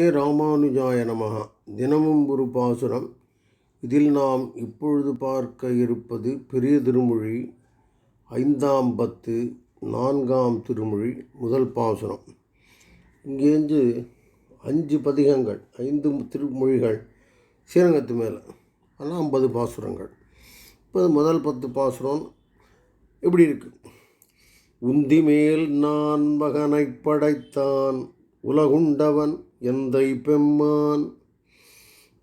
ஏ ராமானுஜாய நமகா தினமும் ஒரு பாசுரம். இதில் நாம் இப்பொழுது பார்க்க இருப்பது பெரிய திருமொழி ஐந்தாம் பத்து நான்காம் திருமொழி முதல் பாசுரம். இங்கேருந்து அஞ்சு பதிகங்கள் ஐந்து திருமொழிகள் ஸ்ரீரங்கத்து மேலே. ஆனால் ஐம்பது பாசுரங்கள். இப்போ முதல் பத்து பாசுரம் எப்படி இருக்கு? உந்தி மேல் நான் மகனை படைத்தான். உலகுண்டவன் எந்தை பெம்மான்?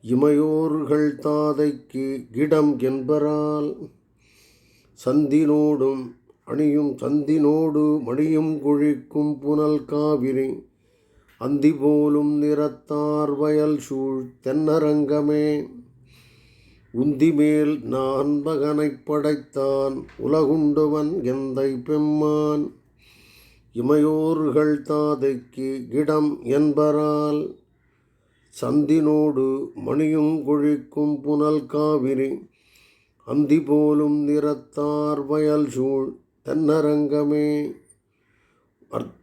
இமையோர்கள் தாதைக்கு கிடம் என்பரால் சந்தினோடும் அணியும் சந்தினோடு மணியும் குழிக்கும் புனல் காவிரி அந்தி போலும் நிறத்தார் வயல் சூழ் தென்னரங்கமே. உந்திமேல் நான்பகனைப் படைத்தான் உலகுண்டவன் எந்தை பெம்மான்? இமையோர்கள் தாதைக்கு இடம் என்பரால் சந்தினோடு மணியும் குழிக்கும் புனல் காவிரி அந்தி போலும் நிறத்தார் வயல் சூழ் தென்னரங்கமே.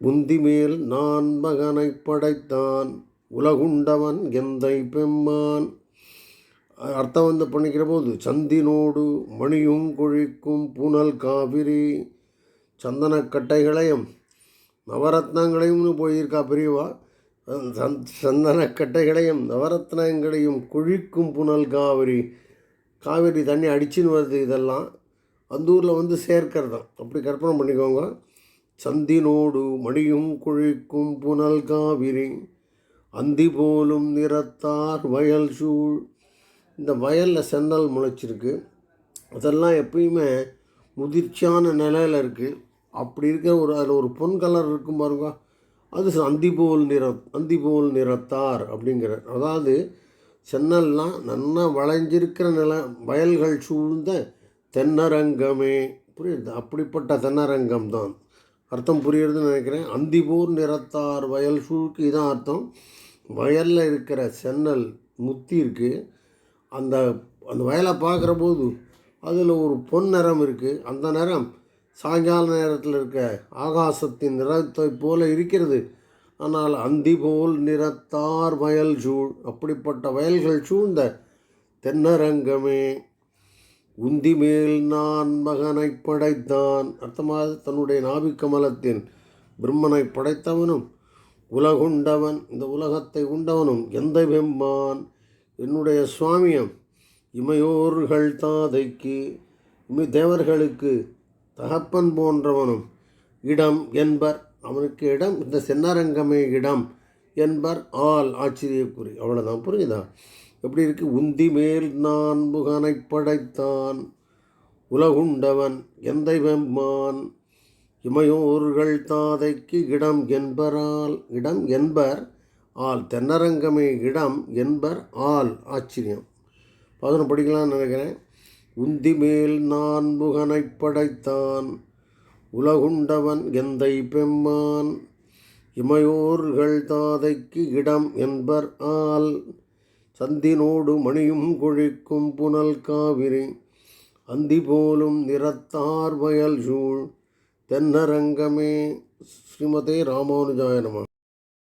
புந்திமேல் நான் மகனைப் படைத்தான் உலகுண்டவன் எந்தை பெம்மான். அர்த்தம் வந்து பண்ணிக்கிற போது சந்தினோடு மணியும் குழிக்கும் புனல் காவிரி சந்தனக்கட்டைகளையும் நவரத்னங்களையும்னு போயிருக்கா பெரியவா சந் சந்தனக்கட்டைகளையும் நவரத்னங்களையும் குழிக்கும் புனல் காவிரி காவிரி தண்ணி அடிச்சுன்னு வருது இதெல்லாம். அந்த ஊரில் வந்து சேர்க்கறதான் அப்படி கற்பனை பண்ணிக்கோங்க. சந்தினோடு மணியும் குழிக்கும் புனல் காவிரி அந்தி போலும் நிறத்தார் வயல் சூழ். இந்த வயலில் சென்னல் முளைச்சிருக்கு. அதெல்லாம் எப்பயுமே முதிர்ச்சியான நிலையில் இருக்குது அப்படி இருக்கிற ஒரு அதில் ஒரு பொன் கலர் இருக்கும் பாருங்க. அது அந்திபோல் நிற அந்திபோல் நிறத்தார் அப்படிங்கிற அதாவது சென்னல்லாம் நல்லா வளைஞ்சிருக்கிற நில வயல்கள் சூழ்ந்த தென்னரங்கமே. புரியுது? அப்படிப்பட்ட தென்னரங்கம் தான் அர்த்தம் புரியுறதுன்னு நினைக்கிறேன். அந்திபோர் நிறத்தார் வயல் சூழ்க்கு இதான் அர்த்தம். வயலில் இருக்கிற சென்னல் முத்தி இருக்குது அந்த அந்த வயலை பார்க்குற போது அதில் ஒரு பொன் நிறம் இருக்குது அந்த நிறம் சாயங்கால நேரத்தில் இருக்க ஆகாசத்தின் நிறத்தை போல இருக்கிறது. ஆனால் அந்தி போல் நிறத்தார் வயல் சூழ் அப்படிப்பட்ட வயல்கள் சூழ்ந்த தென்னரங்கமே. உந்தி மேல் நான் மகனை படைத்தான். அர்த்தமாக தன்னுடைய நாபிக்கமலத்தின் பிரம்மனை படைத்தவனும் உலகுண்டவன் இந்த உலகத்தை உண்டவனும் எந்த வெம்பான் என்னுடைய சுவாமியம் இமையோர்கள் தாதைக்கு இமை தேவர்களுக்கு தகப்பன் போன்றவனும் இடம் என்பர். அவனுக்கு இடம் இந்த சென்னரங்கமே இடம் என்பர். ஆள் ஆச்சரியக்குறி. அவ்வளோதான் புரியுதா? எப்படி இருக்குது உந்தி மேல் நான் புகனை படைத்தான். உலகுண்டவன் எந்தை வெம்மான் இமையோர்கள் தாதைக்கு இடம் என்பரால் இடம் என்பர். ஆள் தென்னரங்கமே இடம் என்பர். ஆள் ஆச்சரியம். பதினொன்று படிக்கலாம்னு நினைக்கிறேன். உந்தி மேல் நான் முகனைப் படைத்தான். உலகுண்டவன் எந்தை பெம்மான்? இமையோர்கள் தாதைக்கு இடம் என்பர் ஆள். சந்தினோடு மணியும் குழிக்கும் புனல் காவிரி. அந்தி போலும் நிறத்தார் வயல் சூழ். தென்னரங்கமே. ஸ்ரீமதே ராமானுஜாயனமா